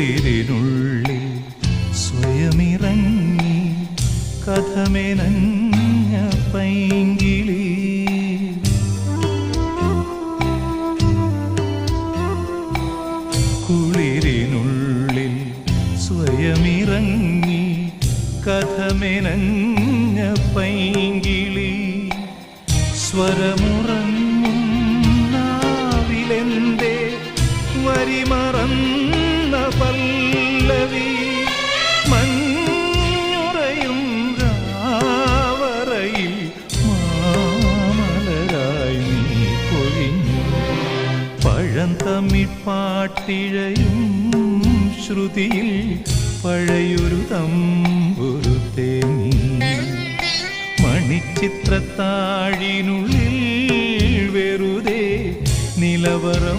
കുളിരിനുള്ളിൽ സ്വയമിറങ്ങി കഥമെനഞ്ഞ പൈങ്കിളി. കുളിരിനുള്ളിൽ സ്വയമിറങ്ങി കഥമെനഞ്ഞ പൈങ്കിളി. സ്വരമുറങ്ങും നാവിലെന്തേ വരിമറന്ന പല്ലവി മഞ്ഞുറയും രാവറയിൽ മാമലരായി നീ പൊഴിഞ്ഞു. പഴന്തമിഴ് പാട്ടിഴയും ശ്രുതിയിൽ പഴയൊരു തമ്പുരു തേനി മണിച്ചിത്രത്താഴിനുള്ളിൽ വെറുതെ നിലവറമൈനമയങ്ങി